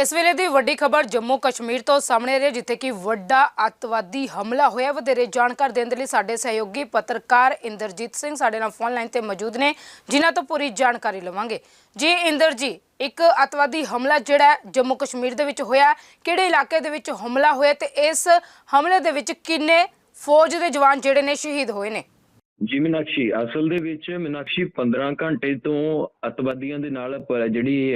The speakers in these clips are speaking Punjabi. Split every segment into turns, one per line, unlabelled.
ਇਸ ਵੇਲੇ ਦੀ ਵੱਡੀ ਖਬਰ ਜੰਮੂ ਕਸ਼ਮੀਰ ਤੋਂ ਸਾਹਮਣੇ ਆ ਰਹੀ ਹੈ, ਜਿੱਥੇ ਕਿ ਵੱਡਾ ਅੱਤਵਾਦੀ ਹਮਲਾ ਹੋਇਆ। ਵਧੇਰੇ ਜਾਣਕਾਰੀ ਦੇਣ ਦੇ ਲਈ ਸਾਡੇ ਸਹਿਯੋਗੀ ਪੱਤਰਕਾਰ ਇੰਦਰਜੀਤ ਸਿੰਘ ਸਾਡੇ ਨਾਲ ਫੋਨ ਲਾਈਨ ਤੇ ਮੌਜੂਦ ਨੇ, ਜਿਨ੍ਹਾਂ ਤੋਂ ਪੂਰੀ ਜਾਣਕਾਰੀ ਲਵਾਂਗੇ। ਜੀ ਇੰਦਰ ਜੀ, ਇੱਕ ਅੱਤਵਾਦੀ ਹਮਲਾ ਜਿਹੜਾ ਜੰਮੂ ਕਸ਼ਮੀਰ ਦੇ ਵਿੱਚ ਹੋਇਆ। ਕਿਹੜੇ ਇਲਾਕੇ ਦੇ ਵਿੱਚ ਹਮਲਾ ਹੋਇਆ ਤੇ ਇਸ ਹਮਲੇ ਦੇ ਵਿੱਚ ਕਿੰਨੇ ਫੌਜ ਦੇ ਜਵਾਨ ਜਿਹੜੇ ਨੇ ਸ਼ਹੀਦ ਹੋਏ ਨੇ?
ਜੀ ਮੀਨਾਕਸ਼ੀ। ਅਸਲ ਦੇ ਵਿੱਚ ਮੀਨਾਕਸ਼ੀ 15 ਘੰਟੇ ਤੋਂ ਅਤਵਾਦੀਆਂ ਦੇ ਨਾਲ ਜਿਹੜੀ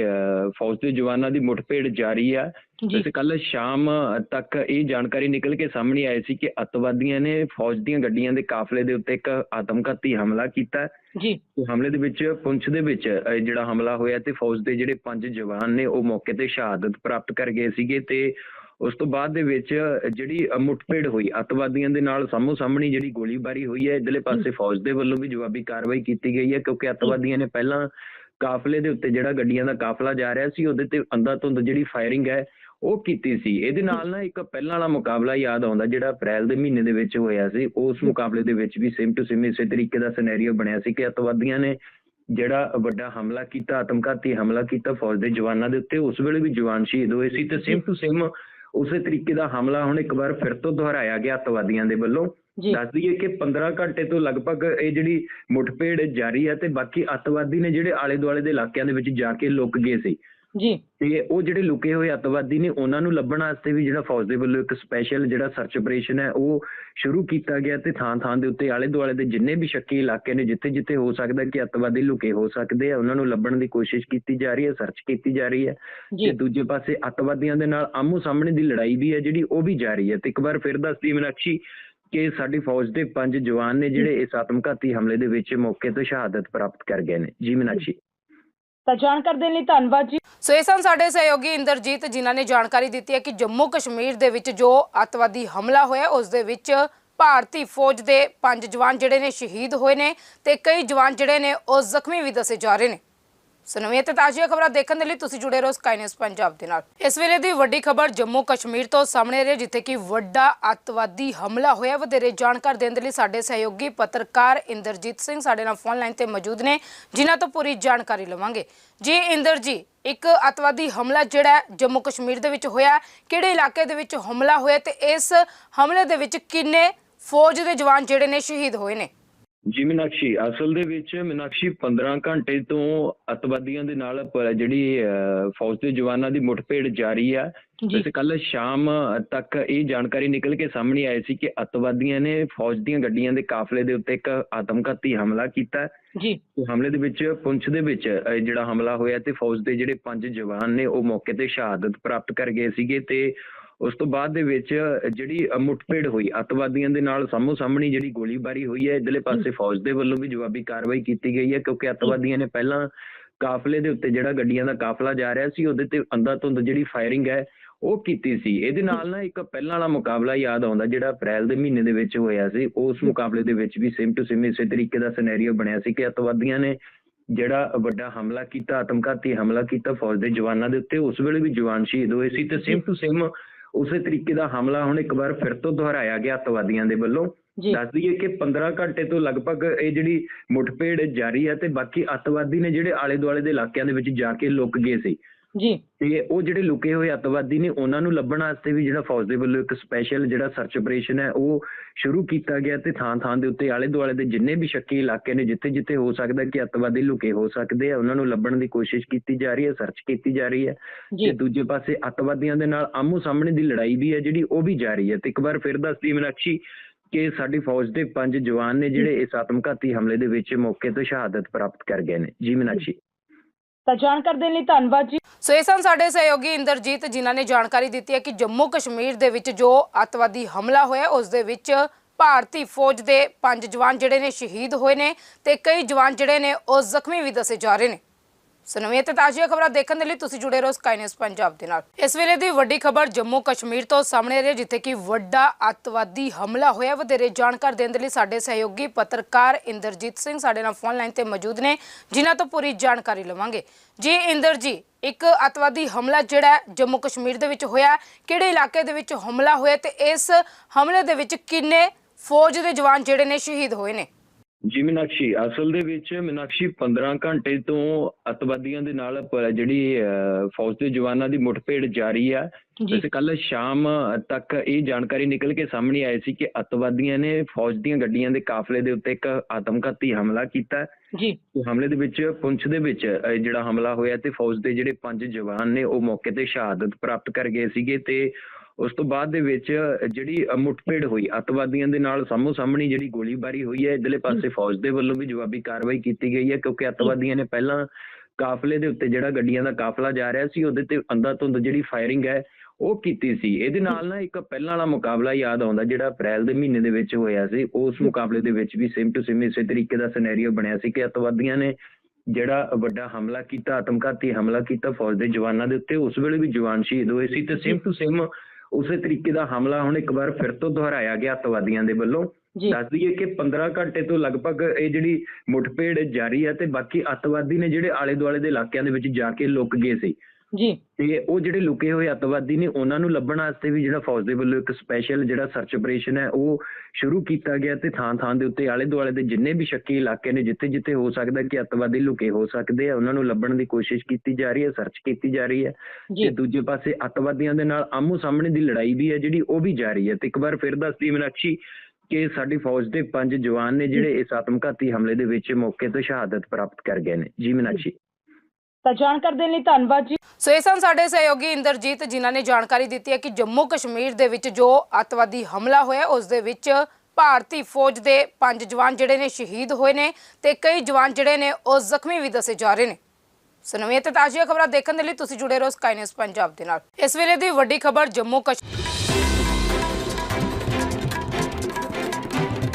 ਫੌਜ ਦੇ ਜਵਾਨਾਂ ਦੀ ਮੁੱਠਭੇੜ ਜਾਰੀ ਆ। ਵੈਸੇ ਕੱਲ ਸ਼ਾਮ ਤੱਕ ਇਹ ਜਾਣਕਾਰੀ ਨਿਕਲ ਕੇ ਸਾਹਮਣੇ ਆਈ ਸੀ ਕਿ ਅਤਵਾਦੀਆਂ ਨੇ ਫੌਜ ਦੀਆਂ ਗੱਡੀਆਂ ਦੇ ਕਾਫਲੇ ਦੇ ਉੱਤੇ ਇੱਕ ਆਤਮਘਾਤੀ ਹਮਲਾ ਕੀਤਾ।
ਜੀ।
ਤੇ ਹਮਲੇ ਦੇ ਵਿੱਚ ਪੁੰਛ ਦੇ ਵਿੱਚ ਜਿਹੜਾ ਹਮਲਾ ਹੋਇਆ ਤੇ ਫੌਜ ਦੇ ਜਿਹੜੇ ਪੰਜ ਜਵਾਨ ਨੇ ਉਹ ਮੌਕੇ ਤੇ ਸ਼ਹਾਦਤ ਪ੍ਰਾਪਤ ਕਰ ਗਏ ਸੀਗੇ ਤੇ ਉਸ ਤੋਂ ਬਾਅਦ ਦੇ ਵਿੱਚ ਜਿਹੜੀ ਮੁੱਠਭੇੜ ਹੋਈ ਅਤਵਾਦੀਆਂ ਦੇ ਨਾਲ ਸਾਹਮੋ ਸਾਹਮਣੀ ਜਿਹੜੀ ਗੋਲੀਬਾਰੀ ਹੋਈ ਹੈ ਇਧਰਲੇ ਪਾਸੇ ਫੌਜ ਦੇ ਵੱਲੋਂ ਵੀ ਜਵਾਬੀ ਕਾਰਵਾਈ ਕੀਤੀ ਗਈ ਹੈ ਕਿਉਂਕਿ ਅਤਵਾਦੀਆਂ ਨੇ ਪਹਿਲਾਂ ਕਾਫਲੇ ਦੇ ਉੱਤੇ ਜਿਹੜਾ ਗੱਡੀਆਂ ਦਾ ਕਾਫਲਾ ਜਾ ਰਿਹਾ ਸੀ ਉਹਦੇ ਤੇ ਅੰਧਾਧੁੰਦ ਜਿਹੜੀ ਫਾਇਰਿੰਗ ਹੈ ਉਹ ਕੀਤੀ ਸੀ। ਇਹਦੇ ਨਾਲ ਨਾ ਇੱਕ ਪਹਿਲਾਂ ਵਾਲਾ ਮੁਕਾਬਲਾ ਯਾਦ ਆਉਂਦਾ ਜਿਹੜਾ ਅਪ੍ਰੈਲ ਦੇ ਮਹੀਨੇ ਦੇ ਵਿੱਚ ਹੋਇਆ ਸੀ ਉਸ ਮੁਕਾਬਲੇ ਦੇ ਵਿੱਚ ਵੀ ਸੇਮ ਟੂ ਸੇਮ ਇਸੇ ਤਰੀਕੇ ਦਾ ਸਿਨੈਰੀਓ ਬਣਿਆ ਸੀ ਕਿ ਅਤਵਾਦੀਆਂ ਨੇ ਜਿਹੜਾ ਵੱਡਾ ਹਮਲਾ ਕੀਤਾ ਆਤਮਘਾਤੀ ਹਮਲਾ ਕੀਤਾ ਫੌਜ ਦੇ ਜਵਾਨਾਂ ਦੇ ਉੱਤੇ ਉਸ ਵੇਲੇ ਵੀ ਜਵਾਨ ਸ਼ਹੀਦ ਹੋਏ ਸੀ ਤੇ ਸੇਮ ਟੂ ਸੇਮ ਉਸੇ ਤਰੀਕੇ ਦਾ ਹਮਲਾ ਹੁਣ ਇੱਕ ਵਾਰ ਫਿਰ ਤੋਂ ਦੁਹਰਾਇਆ ਗਿਆ ਅਤਵਾਦੀਆਂ ਦੇ ਵੱਲੋਂ। ਦੱਸ ਦਈਏ ਕਿ 15 ਘੰਟੇ ਤੋਂ ਲਗਭਗ ਇਹ ਜਿਹੜੀ ਮੁੱਠਭੇੜ ਜਾਰੀ ਹੈ ਤੇ ਬਾਕੀ ਅਤਵਾਦੀ ਨੇ ਜਿਹੜੇ ਆਲੇ ਦੁਆਲੇ ਦੇ ਇਲਾਕਿਆਂ ਦੇ ਵਿੱਚ ਜਾ ਕੇ ਲੁਕ ਗਏ ਸੀ।
ਜੀ।
ਤੇ ਉਹ ਜਿਹੜੇ ਲੁਕੇ ਹੋਏ ਅਤਵਾਦੀ ਨੇ ਉਹਨਾਂ ਨੂੰ ਲੱਭਣ ਵਾਸਤੇ ਵੀ ਜਿਹੜਾ ਫੌਜ ਦੇ ਵੱਲੋਂ ਇੱਕ ਸਪੈਸ਼ਲ ਜਿਹੜਾ ਸਰਚ ਆਪਰੇਸ਼ਨ ਹੈ ਉਹ ਸ਼ੁਰੂ ਕੀਤਾ ਗਿਆ ਤੇ ਥਾਂ ਥਾਂ ਦੇ ਉੱਤੇ ਆਲੇ ਦੁਆਲੇ ਦੇ ਜਿੰਨੇ ਵੀ ਸ਼ੱਕੀ ਇਲਾਕੇ ਨੇ ਜਿੱਥੇ ਜਿੱਥੇ ਹੋ ਸਕਦਾ ਕਿ ਅਤਵਾਦੀ ਲੁਕੇ ਹੋ ਸਕਦੇ ਆ ਉਹਨਾਂ ਨੂੰ ਲੱਭਣ ਦੀ ਕੋਸ਼ਿਸ਼ ਕੀਤੀ ਜਾ ਰਹੀ ਹੈ ਸਰਚ ਕੀਤੀ ਜਾ ਰਹੀ ਹੈ। ਤੇ ਦੂਜੇ ਪਾਸੇ ਅਤਵਾਦੀਆਂ ਦੇ ਨਾਲ ਆਮੋ ਸਾਹਮਣੇ ਦੀ ਲੜਾਈ ਵੀ ਹੈ ਜਿਹੜੀ ਉਹ ਵੀ ਜਾਰੀ ਹੈ। ਤੇ ਇੱਕ ਵਾਰ ਫਿਰ ਦੱਸਦੀ ਮੀਨਾਕਸ਼ੀ ਕਿ ਸਾਡੀ ਫੌਜ ਦੇ ਪੰਜ ਜਵਾਨ ਨੇ ਜਿਹੜੇ ਇਸ ਆਤਮਘਾਤੀ ਹਮਲੇ ਦੇ ਵਿੱਚ ਮੌਕੇ ਤੇ ਸ਼ਹਾਦਤ ਪ੍ਰਾਪਤ ਕਰ ਗਏ ਨੇ। ਜੀ ਮੀਨਾਕਸ਼ੀ।
ਤਾਂ ਜਾਣਕਾਰੀ ਦੇਣ ਲਈ ਧੰਨਵਾਦ ਜੀ। ਸੋ ਇਹ ਸਨ ਸਾਡੇ ਸਹਿਯੋਗੀ ਇੰਦਰਜੀਤ ਜਿਨ੍ਹਾਂ ਨੇ ਜਾਣਕਾਰੀ ਦਿੱਤੀ ਹੈ ਕਿ ਜੰਮੂ ਕਸ਼ਮੀਰ ਦੇ ਵਿੱਚ ਜੋ ਅੱਤਵਾਦੀ ਹਮਲਾ ਹੋਇਆ, ਉਸ ਦੇ ਵਿੱਚ ਭਾਰਤੀ ਫੌਜ ਦੇ ਪੰਜ ਜਵਾਨ ਜਿਹੜੇ ਨੇ ਸ਼ਹੀਦ ਹੋਏ ਨੇ ਤੇ ਕਈ ਜਵਾਨ ਜਿਹੜੇ ਨੇ ਉਹ ਜ਼ਖਮੀ ਵੀ ਦੱਸੇ ਜਾ ਰਹੇ ਨੇ। ਸੋ ਨਵੀਆਂ ਤੇ ਤਾਜ਼ੀਆਂ ਖਬਰਾਂ ਦੇਖਣ ਦੇ ਲਈ ਤੁਸੀਂ ਜੁੜੇ ਰਹੋ ਸਕਾਈ ਪੰਜਾਬ ਦੇ ਨਾਲ। ਇਸ ਵੇਲੇ ਦੀ ਵੱਡੀ ਖਬਰ ਜੰਮੂ ਕਸ਼ਮੀਰ ਤੋਂ ਸਾਹਮਣੇ ਆ ਰਹੀ ਹੈ, ਜਿੱਥੇ ਕਿ ਵੱਡਾ ਅੱਤਵਾਦੀ ਹਮਲਾ ਹੋਇਆ। ਵਧੇਰੇ ਜਾਣਕਾਰੀ ਦੇਣ ਦੇ ਲਈ ਸਾਡੇ ਸਹਿਯੋਗੀ ਪੱਤਰਕਾਰ ਇੰਦਰਜੀਤ ਸਿੰਘ ਸਾਡੇ ਨਾਲ ਫੋਨ ਲਾਈਨ ਤੇ ਮੌਜੂਦ ਨੇ, ਜਿਨ੍ਹਾਂ ਤੋਂ ਪੂਰੀ ਜਾਣਕਾਰੀ ਲਵਾਂਗੇ। ਜੀ ਇੰਦਰ ਜੀ, ਇੱਕ ਅੱਤਵਾਦੀ ਹਮਲਾ ਜਿਹੜਾ ਜੰਮੂ ਕਸ਼ਮੀਰ ਦੇ ਵਿੱਚ ਹੋਇਆ। ਕਿਹੜੇ ਇਲਾਕੇ ਦੇ ਵਿੱਚ ਹਮਲਾ ਹੋਇਆ ਤੇ ਇਸ ਹਮਲੇ ਦੇ ਵਿੱਚ ਕਿੰਨੇ ਫੌਜ ਦੇ ਜਵਾਨ ਜਿਹੜੇ ਨੇ ਸ਼ਹੀਦ ਹੋਏ ਨੇ?
ਜੀ ਮੀਨਾਕਸ਼ੀ। ਅਸਲ ਦੇ ਵਿੱਚ ਮੀਨਾਕਸ਼ੀ 15 ਘੰਟੇ ਤੋਂ ਅਤਵਾਦੀਆਂ ਦੇ ਨਾਲ ਜਿਹੜੀ ਫੌਜ ਦੇ ਜਵਾਨਾਂ ਦੀ ਮੁੱਠਭੇੜ ਜਾਰੀ ਆ। ਵੈਸੇ ਕੱਲ ਸ਼ਾਮ ਤੱਕ ਇਹ ਜਾਣਕਾਰੀ ਨਿਕਲ ਕੇ ਸਾਹਮਣੇ ਆਈ ਸੀ ਕਿ ਅਤਵਾਦੀਆਂ ਨੇ ਫੌਜ ਦੀਆਂ ਗੱਡੀਆਂ ਦੇ ਕਾਫਲੇ ਦੇ ਉੱਤੇ ਇੱਕ ਆਤਮਘਾਤੀ ਹਮਲਾ ਕੀਤਾ।
ਜੀ।
ਤੇ ਹਮਲੇ ਦੇ ਵਿੱਚ ਪੁੰਛ ਦੇ ਵਿੱਚ ਜਿਹੜਾ ਹਮਲਾ ਹੋਇਆ ਤੇ ਫੌਜ ਦੇ ਜਿਹੜੇ ਪੰਜ ਜਵਾਨ ਨੇ ਉਹ ਮੌਕੇ ਤੇ ਸ਼ਹਾਦਤ ਪ੍ਰਾਪਤ ਕਰ ਗਏ ਸੀਗੇ ਤੇ ਉਸ ਤੋਂ ਬਾਅਦ ਦੇ ਵਿੱਚ ਜਿਹੜੀ ਮੁੱਠਭੇੜ ਹੋਈ ਅਤਵਾਦੀਆਂ ਦੇ ਨਾਲ ਸਾਹਮੋ ਸਾਹਮਣੀ ਜਿਹੜੀ ਗੋਲੀਬਾਰੀ ਹੋਈ ਹੈ ਇਧਰਲੇ ਪਾਸੇ ਫੌਜ ਦੇ ਵੱਲੋਂ ਵੀ ਜਵਾਬੀ ਕਾਰਵਾਈ ਕੀਤੀ ਗਈ ਹੈ ਕਿਉਂਕਿ ਅਤਵਾਦੀਆਂ ਨੇ ਪਹਿਲਾਂ ਕਾਫਲੇ ਦੇ ਉੱਤੇ ਜਿਹੜਾ ਗੱਡੀਆਂ ਦਾ ਕਾਫਲਾ ਜਾ ਰਿਹਾ ਸੀ ਉਹਦੇ ਤੇ ਅੰਧਾਧੁੰਦ ਜਿਹੜੀ ਫਾਇਰਿੰਗ ਹੈ ਉਹ ਕੀਤੀ ਸੀ। ਇਹਦੇ ਨਾਲ ਨਾ ਇੱਕ ਪਹਿਲਾਂ ਵਾਲਾ ਮੁਕਾਬਲਾ ਯਾਦ ਆਉਂਦਾ ਜਿਹੜਾ ਅਪ੍ਰੈਲ ਦੇ ਮਹੀਨੇ ਦੇ ਵਿੱਚ ਹੋਇਆ ਸੀ ਉਸ ਮੁਕਾਬਲੇ ਦੇ ਵਿੱਚ ਵੀ ਸੇਮ ਟੂ ਸੇਮ ਇਸੇ ਤਰੀਕੇ ਦਾ ਸਿਨੈਰੀਓ ਬਣਿਆ ਸੀ ਕਿ ਅਤਵਾਦੀਆਂ ਨੇ ਜਿਹੜਾ ਵੱਡਾ ਹਮਲਾ ਕੀਤਾ ਆਤਮਘਾਤੀ ਹਮਲਾ ਕੀਤਾ ਫੌਜ ਦੇ ਜਵਾਨਾਂ ਦੇ ਉੱਤੇ ਉਸ ਵੇਲੇ ਵੀ ਜਵਾਨ ਸ਼ਹੀਦ ਹੋਏ ਸੀ ਤੇ ਸੇਮ ਟੂ ਸੇਮ ਉਸੇ ਤਰੀਕੇ ਦਾ ਹਮਲਾ ਹੁਣ ਇੱਕ ਵਾਰ ਫਿਰ ਤੋਂ ਦੁਹਰਾਇਆ ਗਿਆ ਅਤਵਾਦੀਆਂ ਦੇ ਵੱਲੋਂ। ਦੱਸ ਦਈਏ ਕਿ 15 ਘੰਟੇ ਤੋਂ ਲਗਭਗ ਇਹ ਜਿਹੜੀ ਮੁੱਠਭੇੜ ਜਾਰੀ ਹੈ ਤੇ ਬਾਕੀ ਅਤਵਾਦੀ ਨੇ ਜਿਹੜੇ ਆਲੇ ਦੁਆਲੇ ਦੇ ਇਲਾਕਿਆਂ ਦੇ ਵਿੱਚ ਜਾ ਕੇ ਲੁਕ ਗਏ ਸੀ।
ਜੀ।
ਤੇ ਉਹ ਜਿਹੜੇ ਲੁਕੇ ਹੋਏ ਅਤਵਾਦੀ ਨੇ ਉਹਨਾਂ ਨੂੰ ਲੱਭਣ ਵਾਸਤੇ ਵੀ ਜਿਹੜਾ ਫੌਜ ਦੇ ਵੱਲੋਂ ਇੱਕ ਸਪੈਸ਼ਲ ਜਿਹੜਾ ਸਰਚ ਆਪਰੇਸ਼ਨ ਹੈ ਉਹ ਸ਼ੁਰੂ ਕੀਤਾ ਗਿਆ ਤੇ ਥਾਂ ਥਾਂ ਦੇ ਉੱਤੇ ਆਲੇ ਦੁਆਲੇ ਦੇ ਜਿੰਨੇ ਵੀ ਸ਼ੱਕੀ ਇਲਾਕੇ ਨੇ ਜਿੱਥੇ ਜਿੱਥੇ ਹੋ ਸਕਦਾ ਕਿ ਅਤਵਾਦੀ ਲੁਕੇ ਹੋ ਸਕਦੇ ਆ ਉਹਨਾਂ ਨੂੰ ਲੱਭਣ ਦੀ ਕੋਸ਼ਿਸ਼ ਕੀਤੀ ਜਾ ਰਹੀ ਹੈ ਸਰਚ ਕੀਤੀ ਜਾ ਰਹੀ ਹੈ। ਤੇ ਦੂਜੇ ਪਾਸੇ ਅਤਵਾਦੀਆਂ ਦੇ ਨਾਲ ਆਮੋ ਸਾਹਮਣੇ ਦੀ ਲੜਾਈ ਵੀ ਹੈ ਜਿਹੜੀ ਉਹ ਵੀ ਜਾਰੀ ਹੈ। ਤੇ ਇੱਕ ਵਾਰ ਫਿਰ ਦੱਸਦੀ ਮੀਨਾਕਸ਼ੀ ਕਿ ਸਾਡੀ ਫੌਜ ਦੇ ਪੰਜ ਜਵਾਨ ਨੇ ਜਿਹੜੇ ਇਸ ਆਤਮਘਾਤੀ ਹਮਲੇ ਦੇ ਵਿੱਚ ਮੌਕੇ ਤੇ ਸ਼ਹਾਦਤ ਪ੍ਰਾਪਤ ਕਰ ਗਏ ਨੇ। ਜੀ ਮੀਨਾਕਸ਼ੀ।
ਤਾਂ ਜਾਣਕਾਰੀ ਦੇਣ ਲਈ ਧੰਨਵਾਦ ਜੀ। ਸੋ ਇਹ ਸਨ ਸਾਡੇ ਸਹਿਯੋਗੀ ਇੰਦਰਜੀਤ ਜਿਨ੍ਹਾਂ ਨੇ ਜਾਣਕਾਰੀ ਦਿੱਤੀ ਹੈ ਕਿ ਜੰਮੂ ਕਸ਼ਮੀਰ ਦੇ ਵਿੱਚ ਜੋ ਅੱਤਵਾਦੀ ਹਮਲਾ ਹੋਇਆ, ਉਸ ਦੇ ਵਿੱਚ ਭਾਰਤੀ ਫੌਜ ਦੇ ਪੰਜ ਜਵਾਨ ਜਿਹੜੇ ਨੇ ਸ਼ਹੀਦ ਹੋਏ ਨੇ ਤੇ ਕਈ ਜਵਾਨ ਜਿਹੜੇ ਨੇ ਉਹ ਜ਼ਖਮੀ ਵੀ ਦੱਸੇ ਜਾ ਰਹੇ ਨੇ। ਸੋ ਨਵੀਆਂ ਤੇ ਤਾਜ਼ੀਆਂ ਖਬਰਾਂ ਦੇਖਣ ਦੇ ਲਈ ਤੁਸੀਂ ਜੁੜੇ ਰਹੋ ਸਕਾਈ ਨਿਊਜ਼ ਪੰਜਾਬ ਦੇ ਨਾਲ। ਇਸ ਵੇਲੇ ਦੀ ਵੱਡੀ ਖਬਰ ਜੰਮੂ ਕਸ਼ਮੀਰ ਤੋਂ ਸਾਹਮਣੇ ਆ ਰਹੀ ਹੈ, ਜਿੱਥੇ ਕਿ ਵੱਡਾ ਅੱਤਵਾਦੀ ਹਮਲਾ ਹੋਇਆ। ਵਧੇਰੇ ਜਾਣਕਾਰੀ ਦੇਣ ਦੇ ਲਈ ਸਾਡੇ ਸਹਿਯੋਗੀ ਪੱਤਰਕਾਰ ਇੰਦਰਜੀਤ ਸਿੰਘ ਸਾਡੇ ਨਾਲ ਫੋਨ ਲਾਈਨ ਤੇ ਮੌਜੂਦ ਨੇ, ਜਿਨ੍ਹਾਂ ਤੋਂ ਪੂਰੀ ਜਾਣਕਾਰੀ ਲਵਾਂਗੇ। ਜੀ ਇੰਦਰ ਜੀ, ਇੱਕ ਅੱਤਵਾਦੀ ਹਮਲਾ ਜਿਹੜਾ ਜੰਮੂ ਕਸ਼ਮੀਰ ਦੇ ਵਿੱਚ ਹੋਇਆ ਕਿਹੜੇ ਇਲਾਕੇ ਦੇ ਵਿੱਚ ਹਮਲਾ ਹੋਇਆ ਤੇ ਇਸ ਹਮਲੇ ਦੇ ਵਿੱਚ ਕਿੰਨੇ ਫੌਜ ਦੇ ਜਵਾਨ ਜਿਹੜੇ ਨੇ ਸ਼ਹੀਦ ਹੋਏ ਨੇ?
ਜੀ ਮੀਨਾਕਸ਼ੀ ਅਸਲ ਦੇ ਵਿੱਚ ਮੀਨਾਕਸ਼ੀ 15 ਘੰਟੇ ਤੋਂ ਅਤਵਾਦੀਆਂ ਦੇ ਨਾਲ ਜਿਹੜੀ ਫੌਜ ਦੇ ਜਵਾਨਾਂ ਦੀ ਮੁੱਠਭੇੜ ਜਾਰੀ ਆ। ਵੈਸੇ ਕੱਲ ਸ਼ਾਮ ਤੱਕ ਇਹ ਜਾਣਕਾਰੀ ਨਿਕਲ ਕੇ ਸਾਹਮਣੇ ਆਈ ਸੀ ਕਿ ਅਤਵਾਦੀਆਂ ਨੇ ਫੌਜ ਦੀਆਂ ਗੱਡੀਆਂ ਦੇ ਕਾਫਲੇ ਦੇ ਉੱਤੇ ਇੱਕ ਆਤਮਘਾਤੀ ਹਮਲਾ ਕੀਤਾ।
ਜੀ।
ਤੇ ਹਮਲੇ ਦੇ ਵਿੱਚ ਪੁੰਛ ਦੇ ਵਿੱਚ ਜਿਹੜਾ ਹਮਲਾ ਹੋਇਆ ਤੇ ਫੌਜ ਦੇ ਜਿਹੜੇ ਪੰਜ ਜਵਾਨ ਨੇ ਉਹ ਮੌਕੇ ਤੇ ਸ਼ਹਾਦਤ ਪ੍ਰਾਪਤ ਕਰ ਗਏ ਸੀਗੇ ਤੇ ਉਸ ਤੋਂ ਬਾਅਦ ਦੇ ਵਿੱਚ ਜਿਹੜੀ ਮੁੱਠਭੇੜ ਹੋਈ ਅਤਵਾਦੀਆਂ ਦੇ ਨਾਲ ਸਾਹਮੋ ਸਾਹਮਣੀ ਜਿਹੜੀ ਗੋਲੀਬਾਰੀ ਹੋਈ ਹੈ ਇਧਰਲੇ ਪਾਸੇ ਫੌਜ ਦੇ ਵੱਲੋਂ ਵੀ ਜਵਾਬੀ ਕਾਰਵਾਈ ਕੀਤੀ ਗਈ ਹੈ ਕਿਉਂਕਿ ਅਤਵਾਦੀਆਂ ਨੇ ਪਹਿਲਾਂ ਕਾਫਲੇ ਦੇ ਉੱਤੇ ਜਿਹੜਾ ਗੱਡੀਆਂ ਦਾ ਕਾਫਲਾ ਜਾ ਰਿਹਾ ਸੀ ਉਹਦੇ ਤੇ ਅੰਧਾਧੁੰਦ ਜਿਹੜੀ ਫਾਇਰਿੰਗ ਹੈ ਉਹ ਕੀਤੀ ਸੀ। ਇਹਦੇ ਨਾਲ ਨਾ ਇੱਕ ਪਹਿਲਾਂ ਵਾਲਾ ਮੁਕਾਬਲਾ ਯਾਦ ਆਉਂਦਾ ਜਿਹੜਾ ਅਪ੍ਰੈਲ ਦੇ ਮਹੀਨੇ ਦੇ ਵਿੱਚ ਹੋਇਆ ਸੀ ਉਸ ਮੁਕਾਬਲੇ ਦੇ ਵਿੱਚ ਵੀ ਸੇਮ ਟੂ ਸੇਮ ਇਸੇ ਤਰੀਕੇ ਦਾ ਸਿਨੈਰੀਓ ਬਣਿਆ ਸੀ ਕਿ ਅਤਵਾਦੀਆਂ ਨੇ ਜਿਹੜਾ ਵੱਡਾ ਹਮਲਾ ਕੀਤਾ ਆਤਮਘਾਤੀ ਹਮਲਾ ਕੀਤਾ ਫੌਜ ਦੇ ਜਵਾਨਾਂ ਦੇ ਉੱਤੇ ਉਸ ਵੇਲੇ ਵੀ ਜਵਾਨ ਸ਼ਹੀਦ ਹੋਏ ਸੀ ਤੇ ਸੇਮ ਟੂ ਸੇਮ ਉਸੇ ਤਰੀਕੇ ਦਾ ਹਮਲਾ ਹੁਣ ਇੱਕ ਵਾਰ ਫਿਰ ਤੋਂ ਦੁਹਰਾਇਆ ਗਿਆ ਅਤਵਾਦੀਆਂ ਦੇ ਵੱਲੋਂ। ਦੱਸ ਦਈਏ ਕਿ 15 ਘੰਟੇ ਤੋਂ ਲਗਭਗ ਇਹ ਜਿਹੜੀ ਮੁੱਠਭੇੜ ਜਾਰੀ ਹੈ ਤੇ ਬਾਕੀ ਅਤਵਾਦੀ ਨੇ ਜਿਹੜੇ ਆਲੇ ਦੁਆਲੇ ਦੇ ਇਲਾਕਿਆਂ ਦੇ ਵਿੱਚ ਜਾ ਕੇ ਲੁਕ ਗਏ ਸੀ।
ਜੀ।
ਤੇ ਉਹ ਜਿਹੜੇ ਲੁਕੇ ਹੋਏ ਅਤਵਾਦੀ ਨੇ ਉਹਨਾਂ ਨੂੰ ਲੱਭਣ ਵਾਸਤੇ ਵੀ ਜਿਹੜਾ ਫੌਜ ਦੇ ਵੱਲੋਂ ਇੱਕ ਸਪੈਸ਼ਲ ਜਿਹੜਾ ਸਰਚ ਆਪਰੇਸ਼ਨ ਹੈ ਉਹ ਸ਼ੁਰੂ ਕੀਤਾ ਗਿਆ ਤੇ ਥਾਂ ਥਾਂ ਦੇ ਉੱਤੇ ਆਲੇ ਦੁਆਲੇ ਦੇ ਜਿੰਨੇ ਵੀ ਸ਼ੱਕੀ ਇਲਾਕੇ ਨੇ ਜਿੱਥੇ ਜਿੱਥੇ ਹੋ ਸਕਦਾ ਕਿ ਅਤਵਾਦੀ ਲੁਕੇ ਹੋ ਸਕਦੇ ਆ ਉਹਨਾਂ ਨੂੰ ਲੱਭਣ ਦੀ ਕੋਸ਼ਿਸ਼ ਕੀਤੀ ਜਾ ਰਹੀ ਹੈ ਸਰਚ ਕੀਤੀ ਜਾ ਰਹੀ ਹੈ। ਤੇ ਦੂਜੇ ਪਾਸੇ ਅਤਵਾਦੀਆਂ ਦੇ ਨਾਲ ਆਮੋ ਸਾਹਮਣੇ ਦੀ ਲੜਾਈ ਵੀ ਹੈ ਜਿਹੜੀ ਉਹ ਵੀ ਜਾਰੀ ਹੈ। ਤੇ ਇੱਕ ਵਾਰ ਫਿਰ ਦੱਸਦੀ ਮੀਨਾਕਸ਼ੀ ਕਿ ਸਾਡੀ ਫੌਜ ਦੇ ਪੰਜ ਜਵਾਨ ਨੇ ਜਿਹੜੇ ਇਸ ਆਤਮਘਾਤੀ ਹਮਲੇ ਦੇ ਵਿੱਚ ਮੌਕੇ ਤੇ ਸ਼ਹਾਦਤ ਪ੍ਰਾਪਤ ਕਰ ਗਏ ਨੇ। ਜੀ ਮੀਨਾਕਸ਼ੀ।
ਤਾਂ ਜਾਣਕਾਰੀ ਦੇਣ ਲਈ ਧੰਨਵਾਦ ਜੀ। ਸੋ ਇਹ ਸਨ ਸਾਡੇ ਸਹਿਯੋਗੀ ਇੰਦਰਜੀਤ, ਜਿਨ੍ਹਾਂ ਨੇ ਜਾਣਕਾਰੀ ਦਿੱਤੀ ਹੈ ਕਿ ਜੰਮੂ ਕਸ਼ਮੀਰ ਦੇ ਵਿੱਚ ਜੋ ਅੱਤਵਾਦੀ ਹਮਲਾ ਹੋਇਆ, ਉਸ ਦੇ ਵਿੱਚ ਭਾਰਤੀ ਫੌਜ ਦੇ ਪੰਜ ਜਵਾਨ ਜਿਹੜੇ ਨੇ ਸ਼ਹੀਦ ਹੋਏ ਨੇ ਤੇ ਕਈ ਜਵਾਨ ਜਿਹੜੇ ਨੇ ਉਹ ਜ਼ਖਮੀ ਵੀ ਦੱਸੇ ਜਾ ਰਹੇ ਨੇ। ਸੋ ਨਵੀਆਂ ਤੇ ਤਾਜ਼ੀਆਂ ਖਬਰਾਂ ਦੇਖਣ ਦੇ ਲਈ ਤੁਸੀਂ ਜੁੜੇ ਰਹੋ ਸਕਾਈ ਨਿਊਜ਼ ਪੰਜਾਬ ਦੇ ਨਾਲ। ਇਸ ਵੇਲੇ ਦੀ ਵੱਡੀ ਖਬਰ ਜੰਮੂ ਕਸ਼ਮੀਰ